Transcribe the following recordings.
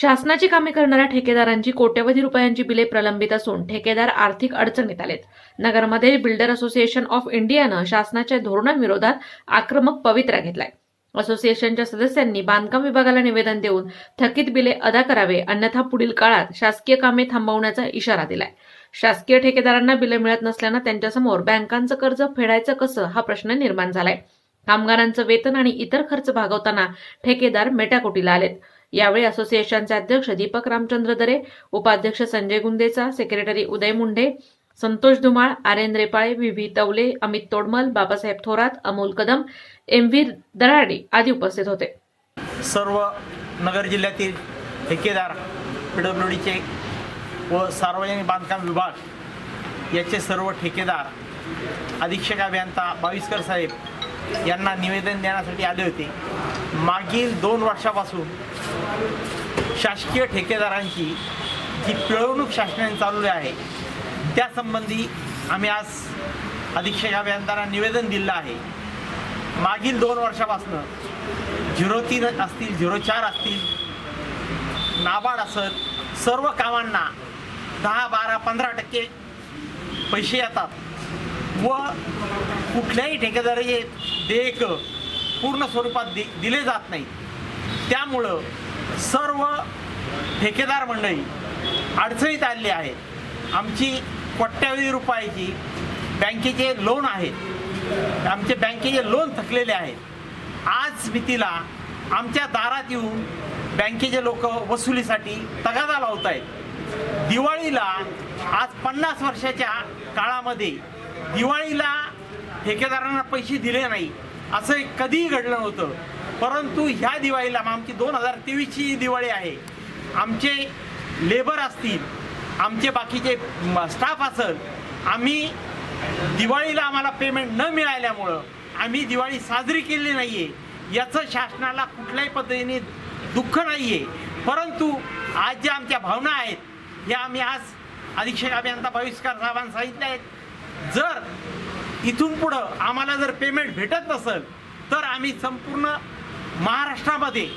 शासनाची कामे करणाऱ्या ठेकेदारांची कोट्यवधी रुपयांची बिले प्रलंबित असून ठेकेदार आर्थिक अडचणीत आलेत. नगरमध्ये बिल्डर असोसिएशन ऑफ इंडियानं शासनाच्या धोरणांविरोधात आक्रमक पवित्रा घेतलाय. असोसिएशनच्या सदस्यांनी बांधकाम विभागाला निवेदन देऊन थकीत बिले अदा करावे अन्यथा पुढील काळात शासकीय कामे थांबवण्याचा इशारा दिलाय. शासकीय ठेकेदारांना बिले मिळत नसल्यानं त्यांच्यासमोर बँकांचं कर्ज फेडायचं कसं हा प्रश्न निर्माण झालाय. कामगारांचं वेतन आणि इतर खर्च भागवताना ठेकेदार मेटाकोटीला आलेत. यावेळी असोसिएशनचे अध्यक्ष दीपक रामचंद्र दरे उपाध्यक्ष Sanjay Gundecha secretary Uday Munde Santosh Dhumal Aryan Repale V Tavale Amit Todmal Babasaheb Thorat Amol Kadam M V Darade आदी उपस्थित होते. सर्व नगर जिल्ह्यातील ठेकेदार पी डीचे व सार्वजनिक बांधकाम विभाग याचे सर्व ठेकेदार अधीक्षक अभियंता बाविस्कर साहेब यांना निवेदन देण्यासाठी आले होते. मागील दोन वर्षापासून शासकीय ठेकेदारांची जी पिळवणूक शासनाने चालवली आहे त्यासंबंधी आम्ही आज अधीक्षक अभियंत्यांना निवेदन दिलं आहे. मागील दोन वर्षापासनं झिरो तीन असतील झिरो चार असतील नाबार्ड असत सर्व कामांना दहा बारा पंधरा टक्के पैसे येतात व कुठल्याही ठेकेदारी देयक पूर्ण स्वरूपात दि दिले जात नाही त्यामुळं सर्व ठेकेदार मंडळी अडचणीत आलेली आहेत. आमची कोट्यावधी रुपयाची बँकेचे लोन आहेत. आमचे बँकेचे लोन थकलेले आहेत. आज स्मितीला आमच्या दारात येऊन बँकेचे लोक वसुलीसाठी तगादा लावत आहेत दिवाळीला आज पन्नास वर्षाच्या काळामध्ये दिवाळीला ठेकेदारांना पैसे दिले नाही. असं कधीही घडलं नव्हतं. परंतु ह्या दिवाळीला मग आमची दोन हजार तेवीसची दिवाळी आहे आमचे लेबर असतील आमचे बाकीचे स्टाफ असेल आम्ही दिवाळीला आम्हाला पेमेंट न मिळाल्यामुळं आम्ही दिवाळी साजरी केली नाही आहे याचं शासनाला कुठल्याही पद्धतीने दुःख नाही आहे परंतु आज ज्या आमच्या भावना आहेत या आम्ही आज अधीक्षक अभियंता बहिष्कार साहेबांना सांगितल्या आहेत. जर इथून पुढं आम्हाला जर पेमेंट भेटत नसेल तर आम्ही संपूर्ण महाराष्ट्रामध्ये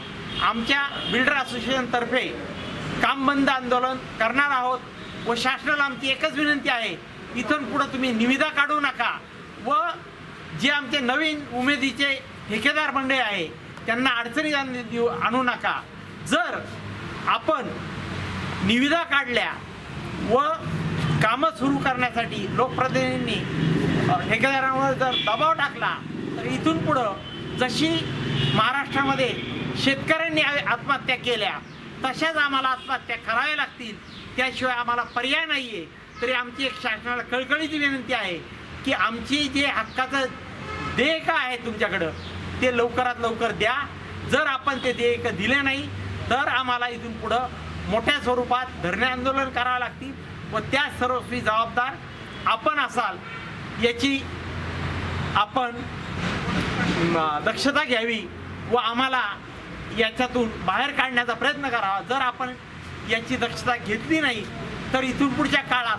आमच्या बिल्डर असोसिएशनतर्फे काम बंद आंदोलन करणार आहोत व शासनाला आमची एकच विनंती आहे इथून पुढं तुम्ही निविदा काढू नका व जे आमचे नवीन उमेदीचे ठेकेदार मंडळी आहे त्यांना अडचणी आण- देऊ आणू नका. जर आपण निविदा काढल्या व कामं सुरू करण्यासाठी लोकप्रतिनिधींनी ठेकेदारांवर जर दबाव टाकला तर इथून पुढं जशी महाराष्ट्रामध्ये शेतकऱ्यांनी आत्महत्या केल्या. तशाच आम्हाला आत्महत्या कराव्या लागतील. त्याशिवाय आम्हाला पर्याय नाही आहे तरी आमची एक शासनाला कळकळीची विनंती आहे की आमची जे हक्काचं देयक आहे तुमच्याकडं ते लवकरात लवकर द्या. जर आपण ते देयक दिले नाही तर आम्हाला इथून पुढं मोठ्या स्वरूपात धरणे आंदोलन करावं लागतील व त्या सर्वस्वी जबाबदार आपण असाल याची आपण दक्षता घ्यावी. व आम्हाला याच्यातून बाहेर काढण्याचा प्रयत्न करावा. जर आपण याची दक्षता घेतली नाही तर इथून पुढच्या काळात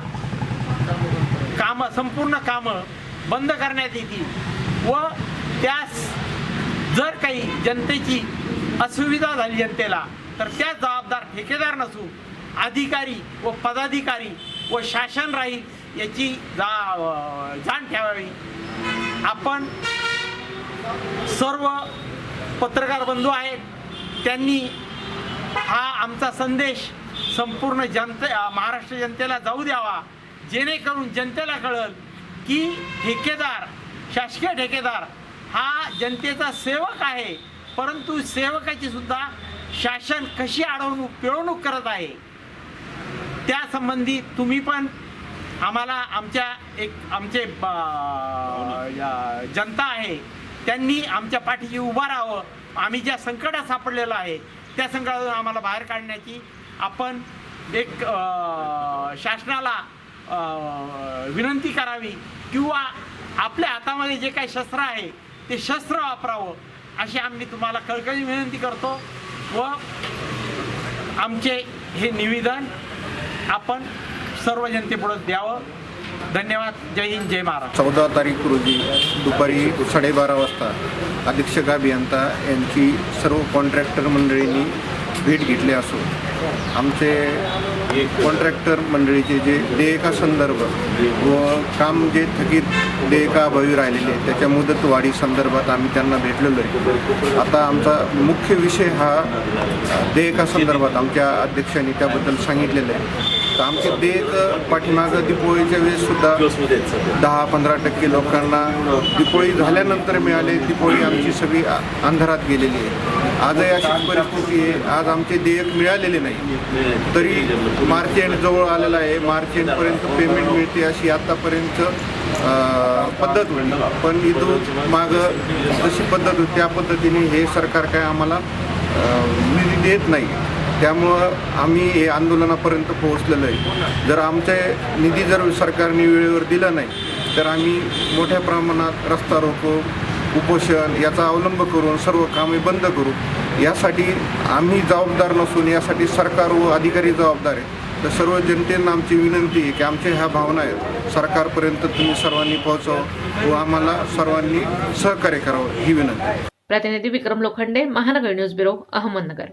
कामं संपूर्ण कामं बंद करण्यात येतील व त्यास जर काही जनतेची असुविधा झाली जनतेला तर त्या जबाबदार ठेकेदार नसून अधिकारी व पदाधिकारी व शासन राहील याची जा जाण ठेवावी. आपण सर्व पत्रकार बंधू आहेत. त्यांनी हा आमचा संदेश संपूर्ण जनते महाराष्ट्र जनतेला जाऊ द्यावा. जेणेकरून जनतेला कळल की ठेकेदार शासकीय ठेकेदार हा जनतेचा सेवक आहे. परंतु सेवकाची सुद्धा शासन कशी अडवणूक पिळवणूक करत आहे त्यासंबंधी तुम्ही पण आम्हाला आमच्या एक आमचे जनता आहे त्यांनी आमच्या पाठीशी उभं राहावं. आम्ही ज्या संकटात सापडलेलं आहे त्या संकटातून आम्हाला बाहेर काढण्याची आपण एक शासनाला विनंती करावी किंवा आपल्या हातामध्ये जे काही शस्त्र आहे ते शस्त्र वापरावं अशी आम्ही तुम्हाला कळकळी विनंती करतो व आमचे हे निवेदन आपण सर्व जनतेपुढं द्यावं. धन्यवाद. जय हिंद जय महाराज चौदा तारीख रोजी दुपारी साडेबारा वाजता अधीक्षक अभियंता यांची सर्व कॉन्ट्रॅक्टर मंडळींनी भेट घेतली असून आमचे कॉन्ट्रॅक्टर मंडळीचे जे देयका संदर्भ व काम जे थकीत देयकाअभावी राहिलेले त्याच्या मुदतवाढी संदर्भात आम्ही त्यांना भेटलेलो आहे. आता आमचा मुख्य विषय हा देयकासंदर्भात देयका संदर्भात आमच्या अध्यक्षांनी त्याबद्दल सांगितलेलं आहे. तर आमचे देयक पाठीमागं दिपोळीच्या वेळेस सुद्धा दहा पंधरा टक्के लोकांना दिपोळी झाल्यानंतर मिळाले. दिपोळी आमची सगळी अंधारात गेलेली आहे. आजही अशी परिस्थिती आहे. आज आमचे देयक मिळालेले नाही. तरी मार्च एंड जवळ आलेला आहे. मार्च एंडपर्यंत पेमेंट मिळते अशी आत्तापर्यंत पद्धत होती. पण इथून मागं जशी पद्धत होती त्या पद्धतीने हे सरकार काय आम्हाला निधी देत नाही. त्यामुळं आम्ही हे आंदोलनापर्यंत पोहोचलेलं आहे. जर आमचे निधी जर सरकारने वेळेवर दिला नाही तर आम्ही मोठ्या प्रमाणात रस्ता रोको उपोषण याचा अवलंब करून सर्व कामे बंद करू. यासाठी आम्ही जबाबदार नसून यासाठी सरकार व अधिकारी जबाबदार आहे तर सर्व जनतेनं आमची विनंती आहे की आमच्या ह्या भावना आहेत. सरकारपर्यंत तुम्ही सर्वांनी पोहोचव व आम्हाला सर्वांनी सहकार्य करावं ही विनंती प्रतिनिधी विक्रम लोखंडे महानगर न्यूज ब्युरो अहमदनगर.